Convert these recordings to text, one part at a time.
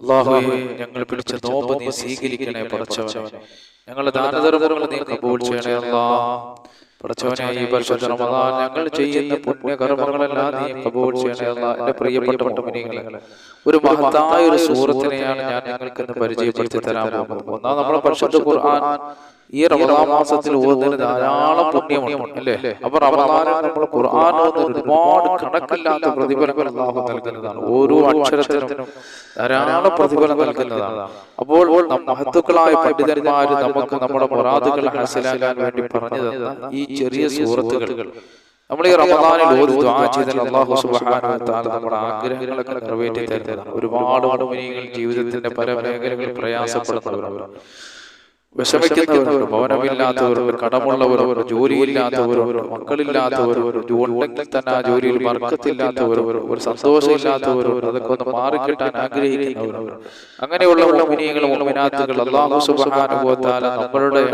അള്ളാഹുവെ ഞങ്ങൾ പിടിച്ച നോമ്പ് നീ സ്വീകരിക്കണേ പടച്ചവനെ. ഞങ്ങളുടെ ദാനധർമ്മങ്ങൾ നീ കബൂൾ ചെയ്യണേ അല്ലാ. പടച്ചവനെ ഈ പരിശുദ്ധ റമദാൻ ഞങ്ങൾ ചെയ്യുന്ന പുണ്യകർമ്മങ്ങളെല്ലാം നീ കബൂൾ ചെയ്യണേ അല്ലാ. എന്റെ പ്രിയപ്പെട്ട മുഅ്മിനീങ്ങളെ ഒരു മഹത്തായ ഒരു സൂറത്തിനെയാണ് ഞാൻ നിങ്ങൾക്ക് പരിചയപ്പെടുത്തി തരാൻ പോകുന്നത്. ഒന്നാം നമ്മുടെ പരിശുദ്ധ ഖുർആൻ ഈ റമദാൻ മാസത്തിൽ ഓതുന്ന ധാരാളം പുണ്യമുണ്ട് അല്ലേ? അപ്പൊ റമദാനിൽ നമ്മൾ ഖുർആൻ ഒരുപാട് കണക്കില്ലാത്ത പ്രതിഫലങ്ങൾ അള്ളാഹു നൽകുന്നതാണ്. ഓരോ അക്ഷരത്തിനും ധാരാളം പ്രതിഫലം നൽകുന്നതാണ്. അപ്പോൾ മഹത്തുക്കളായ പണ്ഡിതന്മാർ നമുക്ക് നമ്മുടെ മുറാദുകൾ മനസ്സിലാക്കാൻ വേണ്ടി പറഞ്ഞു തന്ന ഈ ചെറിയ സൂറത്തുകൾ. നമ്മൾ ഈ റമദാനിൽ ഒരു ദുആ ചെയ്താൽ അല്ലാഹു സുബ്ഹാനഹു വ തആല നമ്മുടെ ആഗ്രഹങ്ങളൊക്കെ നിറവേറ്റി തരുന്നതാണ്. ഒരുപാട് മുഅ്മിനീങ്ങൾ ജീവിതത്തിന്റെ പല മേഖലകളിൽ പ്രയാസപ്പെടുന്നവരാണ്. വിഷമിക്കുന്നവരുണ്ട് ഭവനമില്ലാത്തവരുണ്ട് കടമുള്ളവരവർ ജോലിയില്ലാത്തവരവർ മക്കളില്ലാത്തവർ ഉണ്ടെങ്കിൽ തന്നെ ആ ജോലിയിൽ മർക്കത്തില്ലാത്തവരവർ ഒരു സന്തോഷമില്ലാത്തവരവർ അതൊക്കെ ഒന്ന് മാറിക്കിട്ടാൻ ആഗ്രഹിക്കുന്നവരവർ അങ്ങനെയുള്ള മുനിയങ്ങളും മോമിനാത്തുകൾ അള്ളാഹു തആല നമ്മളുടെ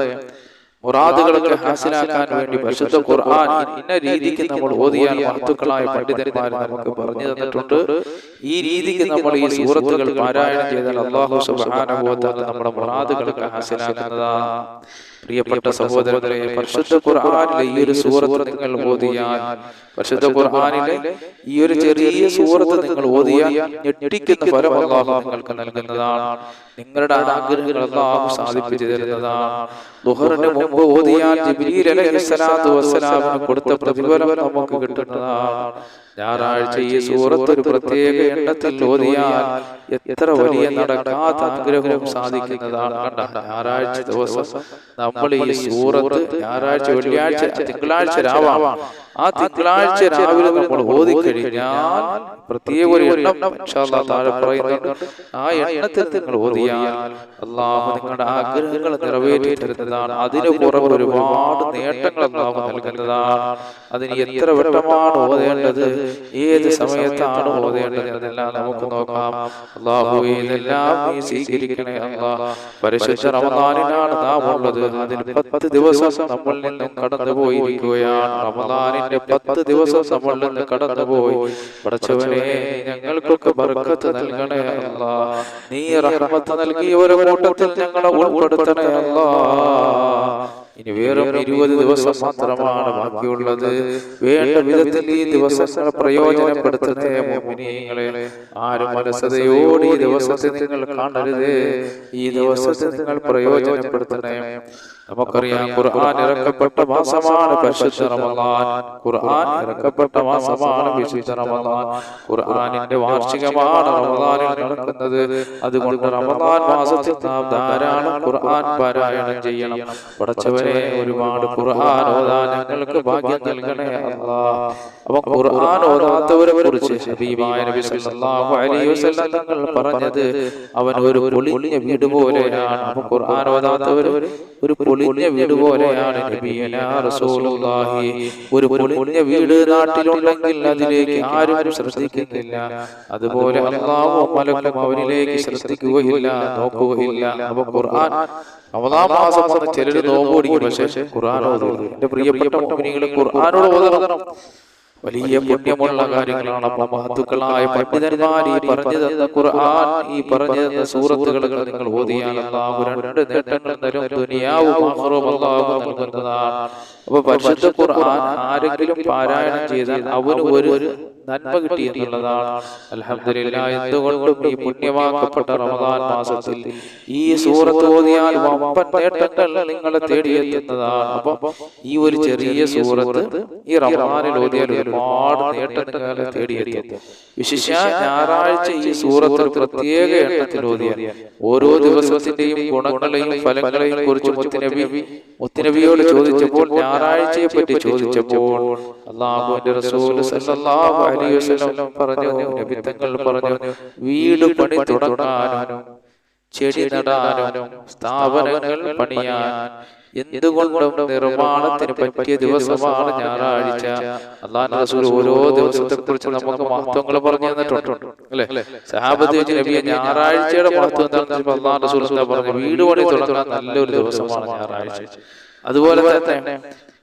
മുറാദുകളൊക്കെ ഹാസിലാക്കാൻ വേണ്ടി പരിശുദ്ധ ഖുർആൻ ഇന്ന രീതിക്ക് നമ്മൾ ഓതിയാൽ മഹത്തുക്കളായ പണ്ഡിതന്മാർ നമുക്ക് പറഞ്ഞു തന്നിട്ടുണ്ട്. ഈ രീതിക്ക് നമ്മൾ ഈ സൂറത്തുകൾ പാരായണം ചെയ്താൽ അള്ളാഹു തആല നമ്മുടെ മുറാദുകളൊക്കെ ഹാസിലാക്കുന്നതാണ് പ്രിയപ്പെട്ട സഹോദരങ്ങളെ പരിശുദ്ധ ഖുർആാനിലെ ഈ ഒരു സൂറത്ത് നിങ്ങൾ ഓതിയാൽ പരിശുദ്ധ ഖുർആാനിലെ ഈ ഒരു ചെറിയ സൂറത്ത് നിങ്ങൾ ഓതിയാൽ ഞെട്ടിക്കുന്ന ഫലം അള്ളാഹു നിങ്ങൾക്ക് നൽകുന്നതാണ്. നിങ്ങളുടെ ആഗ്രഹങ്ങൾ അള്ളാഹു സാധിപ്പിച്ചു തരുന്നതാണ്. ദുഹറിന് മുമ്പ് ഓതിയാൽ ജിബ്രീൽ അലൈഹി സ്വലാത്തു വസ്സലാമിന് കൊടുത്ത പ്രതിഫലം നമുക്ക് കിട്ടുന്നതാണ്. ഞായറാഴ്ച ഈ സൂറത്ത് ഒരു പ്രത്യേക എണ്ണത്തിൽ ഓതിയാൽ എത്ര വലിയ നടക്കാത്ത അനുഗ്രഹവും സാധിക്കുന്നതാണ്. കണ്ട? ഞായറാഴ്ച ദിവസം നമ്മൾ ഈ സൂറത്ത് ഞായറാഴ്ച വെള്ളിയാഴ്ച തിങ്കളാഴ്ച രാവാണ് ആ തിങ്കളാഴ്ച രാവിലെ നമ്മൾ ഓതിക്കഴിഞ്ഞാൽ പ്രത്യേക ഒരു എണ്ണം താഴെ പറയുന്നുണ്ട്. ആ എണ്ണത്തിൽ നിങ്ങൾ ഓതിയാൽ അള്ളാഹു നിങ്ങളുടെ ആഗ്രഹങ്ങൾ നിറവേറ്റി തരുന്നതാണ് അതിന് പുറമെ ഒരുപാട് നേട്ടങ്ങൾ അള്ളാഹു നൽകുന്നതാണ്. അതിന് എത്ര വട്ടമാണ് ഓതേണ്ടത്? ഏത് സമയത്താണ് ഓതേണ്ടത്? എന്നെല്ലാം നമുക്ക് നോക്കാം. അള്ളാഹു ഇതെല്ലാം നീ സ്വീകരിക്കണേ അള്ളാഹ് പരിശുദ്ധ റമദാനിനാണ് നാം ഉള്ളത്. അതിൽ പത്ത് ദിവസം നമ്മളിൽ നിന്നും കടന്നുപോയിരിക്കുകയാണ് റമദാനിന്റെ പത്ത് ദിവസം നമ്മളിൽ നിന്ന് കടന്നുപോയി. പടച്ചവനെ ഞങ്ങൾക്കൊക്കെ ബർക്കത്ത് നൽകണേ അല്ലാ നീ റഹ്മത്ത് നൽകി ഒരു കൂട്ടത്തിൽ ഞങ്ങളെ ഉൾപ്പെടുത്തണേ അല്ലാ ഇനി വെറും ഇരുപത് ദിവസം മാത്രമാണ് ബാക്കിയുള്ളത്. വേണ്ട വിധത്തിൽ ഈ ദിവസങ്ങൾ പ്രയോജനപ്പെടുത്തുന്നേ മോമിനിയങ്ങളെ ആരും മനസ്സതയോട് ഈ ദിവസത്തെ നിങ്ങൾ കാണരുത്. ഈ ദിവസത്തെ നിങ്ങൾ പ്രയോജനപ്പെടുത്തണേ. നമുക്കറിയാം ഖുർആൻ ഇറക്കപ്പെട്ട മാസമാണ് പരിശുദ്ധ റമദാൻ. ഖുർആൻ ഇറക്കപ്പെട്ട മാസമാണ് വിശുദ്ധ റമദാൻ. ഖുർആനിന്റെ വാർഷികമാണ് റമദാനിൽ നടക്കുന്നത്. അതുകൊണ്ട് റമദാൻ മാസത്തിൽ നാം ധാരാളം ഖുർആൻ പാരായണം ചെയ്യണം. പഠിച്ചവരെ ഒരുപാട് ഖുർആൻ ഓതാൻ ഞങ്ങൾക്ക് ഭാഗ്യം നൽകണേ അല്ലാ. അപ്പൊ ഖുർആൻ ഓതാത്തവരെ കുറിച്ച് ഹബീബായ നബി സല്ലല്ലാഹു അലൈഹി വസല്ലം തങ്ങൾ പറഞ്ഞത് അവൻ ഒരു പൊളിഞ്ഞ വീട് പോലെയാണ്. അപ്പൊ ഖുർആൻ ഓതാത്തവർ ഒരു പൊളിഞ്ഞ വീട് പോലെയാണ് ഒരു പൊളിഞ്ഞ വീട് നാട്ടിലുണ്ടെങ്കിൽ അതിലേക്ക് ആരും ശ്രദ്ധിക്കുന്നില്ല. അതുപോലെ അവരിലേക്ക് മലക്കും അവനിലേക്ക് ശ്രദ്ധിക്കുകയില്ല നോക്കുകയില്ല. അപ്പൊ ഖുർആൻ റമദാൻ മാസം ചിലര് നോമ്പോടിക്കും പക്ഷേ ഖുർആൻ ഓതുന്നു. എന്റെ പ്രിയപ്പെട്ട ഖുർആനോട് ഓതണം. വലിയ പുണ്യമുള്ള കാര്യങ്ങളാണ് അപ്പൊ മഹത്തുക്കളായ പണ്ഡിതന്മാർ ഈ പറഞ്ഞു തന്ന ഖുർആൻ ഈ പറഞ്ഞു തന്ന സൂറത്തുകൾ നിങ്ങൾ ഓതിയാൽ അല്ലാഹു രണ്ട് നേട്ടങ്ങൾ തരും ദുനിയാവും അല്ലാഹു നൽകുന്നതാണ്. അപ്പൊ പരിശുദ്ധ ഖുർആൻ ആരെങ്കിലും പാരായണം ചെയ്താൽ അവന് ഒരു നന്മ കിട്ടി എന്നുള്ളതാണ്. അലഹമില്ല എന്തുകൊണ്ടും ഈ പുണ്യമാക്കപ്പെട്ട റമദാൻ മാസത്തിൽ ഈ സൂറത്ത് ഓതിയാൽ വമ്പൻ നേട്ടങ്ങൾ നിങ്ങളെ തേടിയെത്തുന്നതാണ്. അപ്പൊ ഈ ഒരു ചെറിയ സൂറത്ത് ഈ റമദാനിൽ ഓതിയാൽ ഒരുപാട് നേട്ടങ്ങളെ തേടിയെത്തും. വിശിഷ്യ ഞായറാഴ്ച ഈ സൂറത്ത് പ്രത്യേക എണ്ണത്തിൽ ഓതിയാൽ ഓരോ ദിവസത്തിന്റെയും ഗുണങ്ങളെയും ഫലങ്ങളെയും കുറിച്ച് മുത്തുനബി മുത്തുനബിയോട് ചോദിച്ചപ്പോൾ ഞായറാഴ്ചയെ പറ്റി ചോദിച്ചപ്പോൾ അള്ളാഹുവിന്റെ റസൂൽ സല്ലല്ലാഹു അലൈഹി വസല്ലം പറഞ്ഞു നബി തങ്ങൾ പറഞ്ഞു വീട് പണി തുടങ്ങാനും ചെടി നടാനും സ്ഥാപനങ്ങൾ പണിയാൻ എന്തുകൊണ്ടും നിർമ്മാണത്തിന് പറ്റിയ ദിവസമാണ് ഞായറാഴ്ച. അള്ളാഹു റസൂൽ ഓരോ ദിവസത്തെ കുറിച്ച് നമുക്ക് മഹത്വങ്ങൾ പറഞ്ഞു തന്നിട്ടുണ്ട് അല്ലെ? സഹാബത്ത് നബിയെ ഞായറാഴ്ചയുടെ മഹത്വം എന്താണെന്ന് അള്ളാഹു റസൂൽ പറഞ്ഞു വീട് പണി തുടങ്ങാൻ നല്ലൊരു ദിവസമാണ് ഞായറാഴ്ച. അതുപോലെ തന്നെ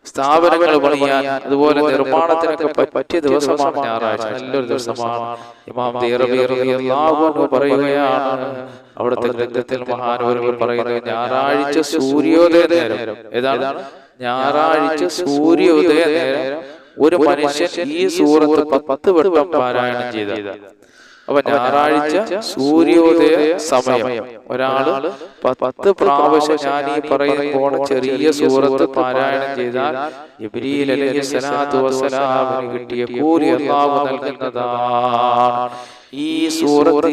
സ്ഥാപനങ്ങൾ പണിയാൻ അതുപോലെ നിർമ്മാണത്തിനൊക്കെ പറ്റിയ ദിവസമാണ് ഞായറാഴ്ച. നല്ലൊരു ദിവസമാണ്. ഇമാം പറയുകയാണ്. അവിടുത്തെ ഗ്രന്ഥത്തിൽ മഹാനവർ പറയുന്നത് ഞായറാഴ്ച സൂര്യോദയ നേരം. ഏതാണ്? ഞായറാഴ്ച സൂര്യോദയ നേരം. ഒരു മനുഷ്യൻ ഈ സൂറത്ത് പത്ത് വട്ടം പാരായണം ചെയ്ത അപ്പൊ ഞായറാഴ്ച സൂര്യോദയ സമയം. ഒരാൾ പത്ത് പ്രാവശ്യം ഞാൻ ഈ പറയുന്ന പോണ ചെറിയ സൂറത്ത് പാരായണം ചെയ്താൽ ഇബ്രീൽ അലൈഹി സലാത്തു വസ്സലാമിന് കിട്ടിയ കൂലി അള്ളാഹു നൽകുന്നതാണ്. ഈ സൂറത്ത്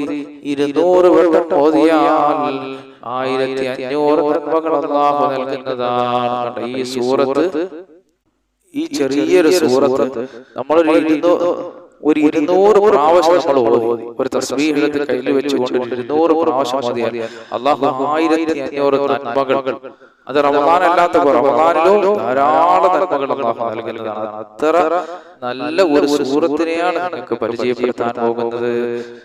ഇരുന്നൂറ് വട്ടം ഓതിയാൽ ആയിരത്തി അഞ്ഞൂറ് നന്മകൾ അല്ലാഹു നൽകുന്നതാണ്? ഈ സൂറത്ത് ഈ ചെറിയൊരു സൂറത്ത് നമ്മളൊരു ഇരുന്നൂ ഒരു ഇരുന്നൂറ് പ്രാവശ്യം നമ്മൾ ഓതി. ഒരു തസ്വീരത്തിൽ കയ്യിൽ വെച്ചുകൊണ്ട് ഇരുന്നൂറ് പ്രാവശ്യം ഓതിയാൽ അള്ളാഹു ആയിരത്തി അഞ്ഞൂറ് നന്മകൾ അത് റമദാൻ അല്ലാത്ത റമദാനിലോ ധാരാളം നന്മകൾ അള്ളാഹു നൽകുന്നതാണ്. അത്ര നല്ല ഒരു സൂറത്തിനെയാണ് നിങ്ങൾക്ക് പരിചയപ്പെടുത്താൻ പോകുന്നത്.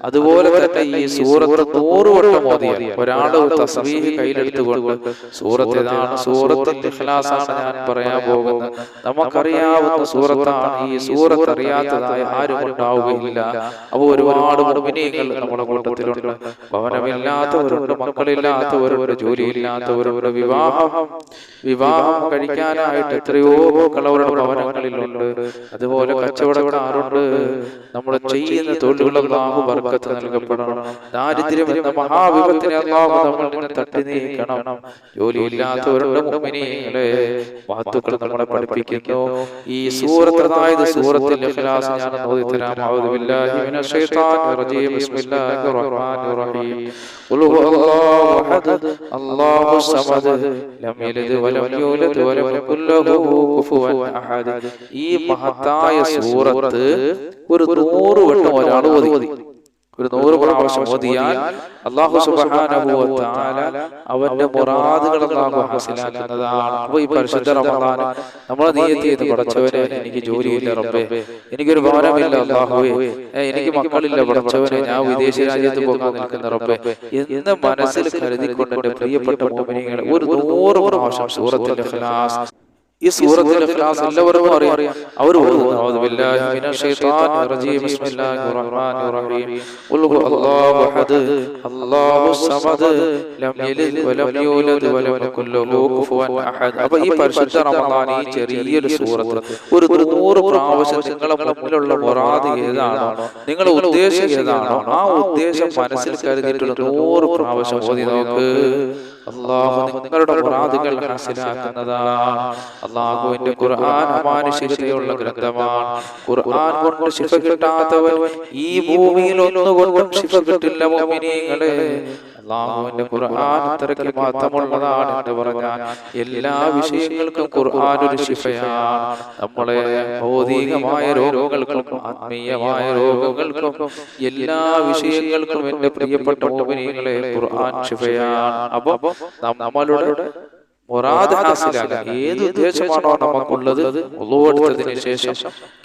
അതുപോലെ തന്നെ ഈ സൂറത്ത് നൂറ് വട്ടം ഓതിയാൽ ഒരാൾ തസ്ബീഹ് കയ്യിലെടുത്തുകൊണ്ട് സൂറത്ത് ഏതാണ്? സൂറത്ത് ഇഖ്ലാസാണ് ഞാൻ പറയാൻ പോകുന്നത്. നമുക്കറിയാവുന്ന സൂറത്താണ് ഈ സൂറത്ത് അറിയാത്തതായ ആരും ഉണ്ടാവുകയില്ല. അവ ഒരുപാട് മുഅ്മിനീങ്ങൾ നമ്മുടെ കൂട്ടത്തിലുണ്ട്. ഭവനമില്ലാത്തവരുണ്ട് മക്കളില്ലാത്തവരുണ്ട് ജോലിയില്ലാത്തവരുണ്ട് വിവാഹം. വിവാഹം. കഴിക്കാനായിട്ട് എത്രയോ കളവരുടെ ഭവനങ്ങളിലുണ്ട്. അതുപോലെ കച്ചവടക്കാരുണ്ട് നമ്മൾ ചെയ്യുന്ന തൊഴിലുകൾ ബർക്കത്ത് നൽകപ്പെടണം. ദാരിദ്ര്യം എന്ന മഹാവിപത്തിനെ അല്ലാഹു നമ്മൾ നിന്ന് തട്ടി നീക്കണം. ജോലിയില്ലാത്തവരുടെ വാത്തുക്കൾ നമ്മളെ പഠിപ്പിക്കുന്നു. ഈ സൂറത്ത് അതായത് സൂറത്തിൽ ഇഖ്ലാസ് ഞാൻ ഓതി തരാം അഊദു ബില്ലാഹി മിനശ് ശൈത്താനിർ റജീം. ബിസ്മില്ലാഹിർ റഹ്മാനിർ റഹീം. ഖുൽ ഹുവല്ലാഹു അഹദ് അല്ലാഹു സമദ് ലം യലിദ് വലം യൂലദ് വലം യകുൽ ലഹു കുഫുവൻ അഹദ് ഈ മഹത്തായ സൂറത്ത് ഒരു നൂറ് വട്ടം ഒരാൾ ഓതി. ഒരു നൂറ് പ്രാവശ്യം ഓതിയാൽ അള്ളാഹു തആല അവന്റെ മുറാദുകൾ അള്ളാഹു ഹാസിലാക്കുന്നതാണ്. ഈ പരിശുദ്ധ റമദാൻ നമ്മൾ നിയത്ത് ചെയ്ത് പടച്ചവനെ എനിക്ക് ജോലിയില്ല റബ്ബേ. എനിക്കൊരു ഭവനമില്ല അള്ളാഹുവേ. എനിക്ക് മക്കളില്ല പടച്ചവനെ ഞാൻ വിദേശ രാജ്യത്ത് പോകാൻ നിൽക്കുന്ന റബ്ബേ. എന്ന് മനസ്സിൽ കരുതിക്കൊണ്ട് എന്റെ പ്രിയപ്പെട്ട മോമിനികളെ ഒരു നൂറ് പ്രാവശ്യം സൂറത്തിന്റെ ഈ സൂറത്തിന്റെ ഇഖ്ലാസ് എല്ലാവർക്കും അറിയാം. അവർ ഓതുന്നു. അഊദു ബില്ലാഹി മിനശ് ശൈത്താനിർ റജീം. ബിസ്മില്ലാഹിർ റഹ്മാനിർ റഹീം. ഖുൽ അല്ലാഹു അഹദ്. അല്ലാഹു സമദ്. ലം യലിദ് വലം യൂലദ് വലം യകുൽ ലഹു കുഫുവൻ അഹദ്. അപ്പോൾ ഈ പരിശുദ്ധ റമദാൻ ഈ ചെറിയൊരു സൂറത്ത്. ഒരു നൂറ് പ്രാവശ്യം നിങ്ങളെ മുന്നിലുള്ള മുറാദ് ഏതാണോ? നിങ്ങളുടെ ഉദ്ദേശം ഏതാണോ? ആ ഉദ്ദേശം മനസ്സിൽ കരുതിയിട്ടുള്ള നൂറ് പ്രാവശ്യം ഓതി നോക്ക്. അള്ളാഹു നിങ്ങളുടെ മുറാദുകൾ ഹാസിലാക്കുന്നതാണ് അള്ളാഹുവിന്റെ ഖുർആൻ അമാനുഷികതയുള്ള ഗ്രന്ഥമാണ്. ഖുർആൻ കൊണ്ട് ശിഫ കിട്ടാത്തവൻ ഈ ഭൂമിയിൽ ഒന്നുകൊണ്ടും ശിഫ കിട്ടില്ല മോമിനിയങ്ങളെ അള്ളാഹുവിന്റെ ഖുർആൻ അത്രയ്ക്ക് മാത്രമുള്ളതാണ് എന്ന് പറഞ്ഞാൽ എല്ലാ വിഷയങ്ങൾക്കും ഖുർആൻ ഒരു ശിഫയാണ്. നമ്മളെ ഭൗതികമായ രോഗങ്ങൾക്കും ആത്മീയമായ രോഗങ്ങൾക്കും എല്ലാ വിഷയങ്ങൾക്കും എന്റെ പ്രിയപ്പെട്ട ഖുർആൻ ശിഫയാണ്. അപ്പൊ നമ്മളുടെ ഏത് ഉദ്ദേശമാണോ നമുക്കുള്ളത്? ഒന്നുകൊടുത്തതിന് ശേഷം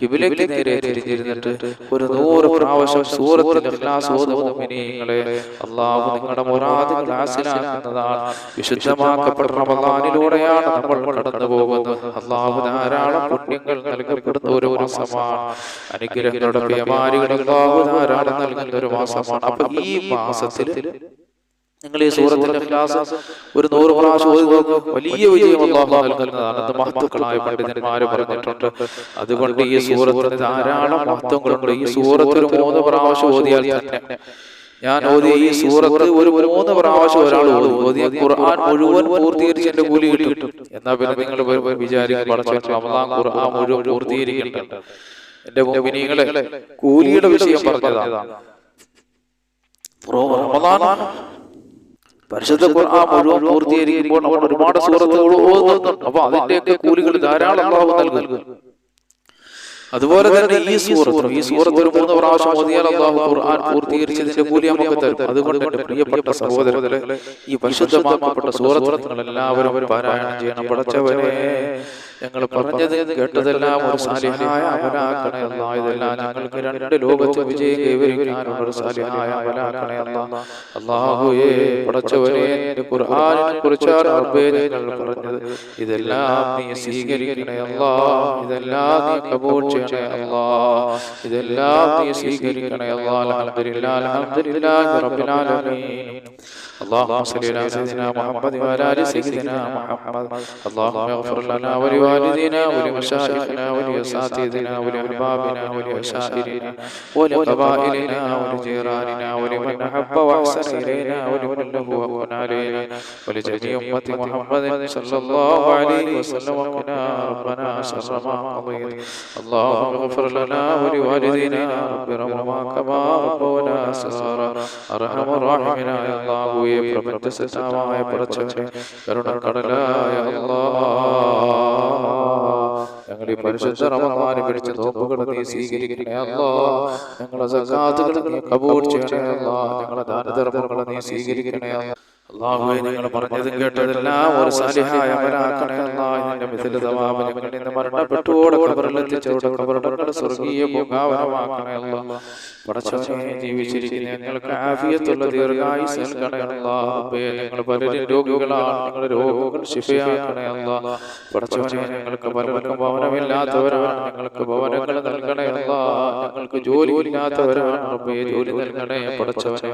കിബിലേക്ക് നേരെ തിരിഞ്ഞിരുന്നിട്ട് ഒരു നൂറ് പ്രാവശ്യം സൂറത്തിൽ ഇഖ്ലാസ് ഓതുന്ന മുഅ്മിനീങ്ങളെ അള്ളാഹു നിങ്ങളുടെ മുറാദുകൾ ക്ലാസ്സിലാക്കുന്നതാണ് വിശുദ്ധമാക്കപ്പെടുന്ന റമദാനിലൂടെയാണ് നമ്മൾ കടന്നു പോകുന്നത്. അള്ളാഹു ധാരാളം പുണ്യങ്ങൾ നൽകപ്പെടുന്ന ഒരു മാസമാണ് അനുഗ്രഹങ്ങളുടെ പേമാരികൾ അള്ളാഹു ധാരാളം നൽകുന്ന ഒരു മാസമാണ്. അപ്പൊ ഈ മാസത്തിൽ നിങ്ങൾ ഈ സൂറത്തിന്റെ ക്ലാസ് ഒരു നൂറ് പ്രാവശ്യം ഓതി നോക്കൂ. വലിയ വിജയം അള്ളാഹു നൽകുന്നതാണ്. എന്ന് മഹത്തുക്കളായ പണ്ഡിതന്മാര് പറഞ്ഞിട്ടുണ്ട്. അതുകൊണ്ട് ഈ സൂറത്തിന് ധാരാളം മഹത്വങ്ങളുണ്ട്. ഈ സൂറത്ത് ഒരു മൂന്ന് പ്രാവശ്യം ഓതിയാൽ തന്നെ. ഞാൻ ഓതിയ ഈ സൂറത്ത് ഒരു മൂന്ന് പ്രാവശ്യം ഒരാൾ ഓതി. ഓതിയ ഖുർആൻ മുഴുവൻ പൂർത്തീകരിച്ച് എന്റെ കൂലി കിട്ടും. എന്നാ പിന്നെ നിങ്ങൾ വിചാരിക്കും പടച്ചോൻ റമദാൻ ഖുർആൻ മുഴുവൻ പൂർത്തീകരിക്കണ്ട എന്റെ മുഅ്മിനീങ്ങളെ കൂലിയുടെ വിഷയം പറഞ്ഞതാണ്. റമദാൻ പരിശുദ്ധ ഖുർആൻ മുഴുവൻ പൂർത്തീകരിക്കുമ്പോൾ നമ്മൾ ഒരുപാട് സുഹൃത്തുക്കൾ ഓതുന്നുണ്ട്. അപ്പൊ അതിന്റെയൊക്കെ കൂലികൾ ധാരാളം അള്ളാഹു നൽകും അതുപോലെ തന്നെ ഈ സൂറത്തും ഈ സൂറത്ത് ഒരു മൂന്ന് പ്രാവശ്യം ഓതിയാൽ അള്ളാഹു ഖുർആൻ പൂർത്തീകരിച്ചതിന്റെ കൂലി നമുക്ക് തരും. അതുകൊണ്ട് എന്റെ പ്രിയപ്പെട്ട സഹോദരങ്ങളെ ഈ പരിശുദ്ധമാക്കപ്പെട്ട സൂറത്ത് നിങ്ങൾ എല്ലാവരും പാരായണം ചെയ്യണം. പടച്ചവനെ ഞങ്ങൾ പറഞ്ഞത് കേട്ടതെല്ലാം ഒരു സാലിഹായ അമലാക്കണേ അല്ല ഇതെല്ലാം ഞങ്ങൾക്ക് രണ്ട് ലോകത്ത് വിജയം കൈവരിക്കാനുള്ള ഒരു സാലിഹായ അമലാക്കണേ അല്ല അള്ളാഹുയെ പടച്ചവനെ നിന്റെ ഖുർആനിനെ കുറിച്ചാണ് റബ്ബേ ഞങ്ങൾ പറഞ്ഞത് ഇതെല്ലാം നീ സ്വീകരിക്കണേ അല്ലാ ഇതെല്ലാം നീ കബൂൾ ചെയ്യണേ അല്ലാ ഇതെല്ലാം നീ സ്വീകരിക്കണേ അല്ലാ അൽഹംദുലില്ലാഹ് അൽഹംദുലില്ലാഹി റബ്ബിൽ ആലമീൻ اللهم صل على سيدنا محمد وعلى ال سيدنا محمد اللهم اغفر لنا ولوالدينا ولمشايخنا ولاساتذتنا ولاحبابنا ولاشائرنا ولقبائلنا ولجيراننا ولمن احب واحسن الينا ولمن له وكن علينا ولجميع امه محمد صلى الله عليه وسلم وقنا ربنا شر ما قضيت اللهم اغفر لنا ولوالدينا رب ارحمهما كما ربونا صغارا ارحم الراحمين يا الله പ്രപഞ്ച സൃഷ്ടാവായ പടച്ചവനെ കരുണക്കടലായ ഞങ്ങൾ ഈ പിടിച്ച് നീ സ്വീകരിക്കണേ അല്ലാ. ഞങ്ങളെ ചെയ്യണേ ഞങ്ങളെ ദാനധർമ്മങ്ങൾ നീ സ്വീകരിക്കണേ അള്ളാഹുവെ നിങ്ങൾ പറഞ്ഞതും കേട്ടതെല്ലാം ഒരു സാലിഹായ അമലാക്കണേ മിഥില കബറിലെത്തിച്ചോടെ സ്വർഗീയ പടച്ചവനെ ജീവിച്ചിരിക്കുന്ന ഞങ്ങൾക്ക് ആഫിയത്തുള്ള ദീർഘായുസ് നൽകണേ ഞങ്ങൾ പലരും രോഗികളാണ്. രോഗങ്ങൾ ശിഫയാക്കണേ അല്ലാഹ്. പടച്ചവനെ ഞങ്ങൾക്ക് പലർക്കും ഭവനമില്ലാത്തവരാണ്. ഞങ്ങൾക്ക് ഭവനങ്ങൾ നൽകണേ ഞങ്ങൾക്ക് ജോലി ഇല്ലാത്തവരാണ് റബ്ബേ ജോലി നൽകണേ പടച്ചവനെ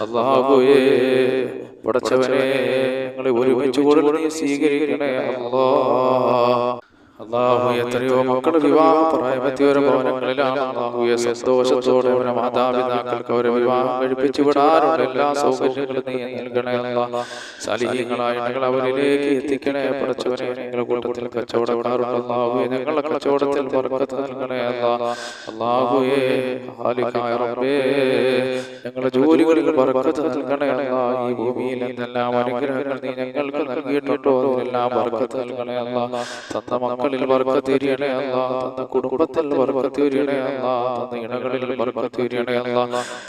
അല്ലാഹുവേ പടച്ചവനെ ഞങ്ങളെ ഒരുമിച്ച് കൂടുതൽ സ്വീകരിക്കണേ അല്ലാ അള്ളാഹു എത്രയോ മക്കൾ വിവാഹ പ്രായമെത്തിയൊരു ഭവനങ്ങളിലാണ് അള്ളാഹുയെ സന്തോഷത്തോടെ അവരുടെ മാതാപിതാക്കൾക്ക് അവരെ വിവാഹം കഴിപ്പിച്ചു വിടാറുണ്ട് എല്ലാ സൗകര്യങ്ങളും നീ നൽകണേ ഞങ്ങൾ അവരിലേക്ക് എത്തിക്കണേ പഠിച്ചവനെ ഞങ്ങളുടെ കൂട്ടത്തിൽ കച്ചവടക്കാരുണ്ട് അള്ളാഹു. ഞങ്ങളുടെ കച്ചവടത്തിൽ ബർക്കത്ത് നൽകണേ അള്ളാഹുയെ ഞങ്ങളുടെ ജോലികളിൽ ബർക്കത്ത് നൽകണേ അല്ലാ ഈ ഭൂമിയിൽ എന്തെല്ലാം അനുഗ്രഹങ്ങൾ നീ ഞങ്ങൾക്ക് നൽകിയിട്ടുണ്ടോ അതെല്ലാം ബർക്കത്ത് നൽകണേ അല്ലാ തന്ന മക്കളിൽ തന്ന കുടുംബത്തിൽ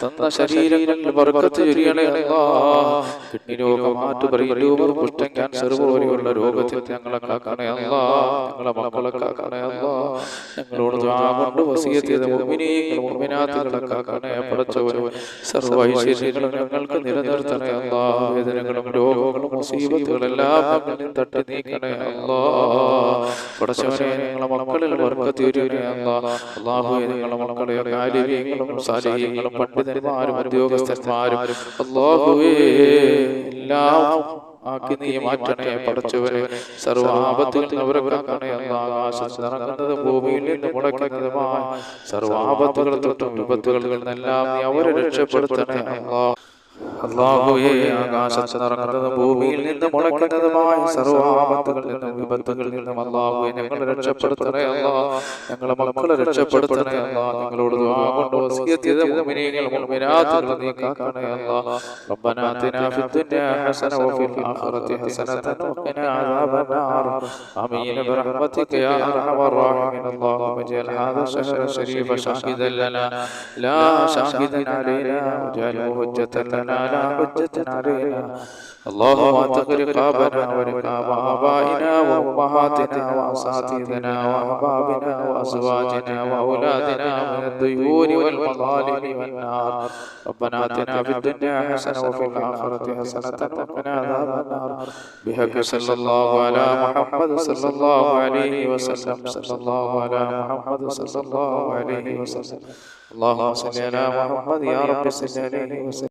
തന്ന തന്ന ശരീരങ്ങളിൽ രോഗം ക്യാൻസർ പോലെയുള്ള രോഗത്തിൽ ഞങ്ങളെ കാക്കണേ ഞങ്ങളെ മക്കളെ കാക്കണേ ഞങ്ങളോട് കാക്കണേ ഐശ്വര്യങ്ങളും ഞങ്ങൾക്ക് നിലനിർത്തണേ രോഗങ്ങളും തട്ടി നീക്കണേ ഉദ്യോഗസ്ഥന്മാരും മാറ്റണേ പടച്ചവരെ ഭൂമിയിൽ ആപത്തുകൾ തൊട്ടും വിപത്തുകളിൽ നിന്നെല്ലാം അവരെ രക്ഷപ്പെടുത്തണേ അല്ലാ അള്ളാഹുവേ ആകാശത്ത് നിറങ്ങുന്നതും ഭൂമിയിൽ നിന്ന് മുളയ്ക്കുന്നതുമായ സർവ്വാപത്തുകളിൽ നിന്നും വിപത്തുകളിൽ നിന്നും അള്ളാഹുവെ ഞങ്ങളെ രക്ഷപ്പെടുത്തണേ അല്ലാ ഞങ്ങളെ മക്കളെ രക്ഷപ്പെടുത്തണേ അല്ലാ ഞങ്ങളോട് ദുആ കൊണ്ട് വസിയത്ത് ചെയ്ത മുഅ്മിനീങ്ങൾ മുഅ്മിനാത്തുകൾ നീ കാക്കണേ അല്ലാ ربنا آتنا في الدنيا حسنة وفي الآخرة حسنة وقنا عذاب النار آمين برحمتك يا أرحم الراحمين اللهم اجعل هذا الشهر الشريف شاهدا لنا لا شاهدا علينا واجعله حجة لنا لا حجة علينا اللهم اتق رقابنا ورقاب آبائنا وأمهاتنا وأساتذتنا وأحبابنا وأزواجنا وأولادنا من الديون والمظالم والنار ربنا آتنا في الدنيا حسنة وفي الآخرة حسنة وقنا عذاب النار بحق صلى الله على محمد صلى الله عليه وسلم صلى الله على محمد صلى الله عليه وسلم اللهم صل على محمد يا رب صل عليه وسلم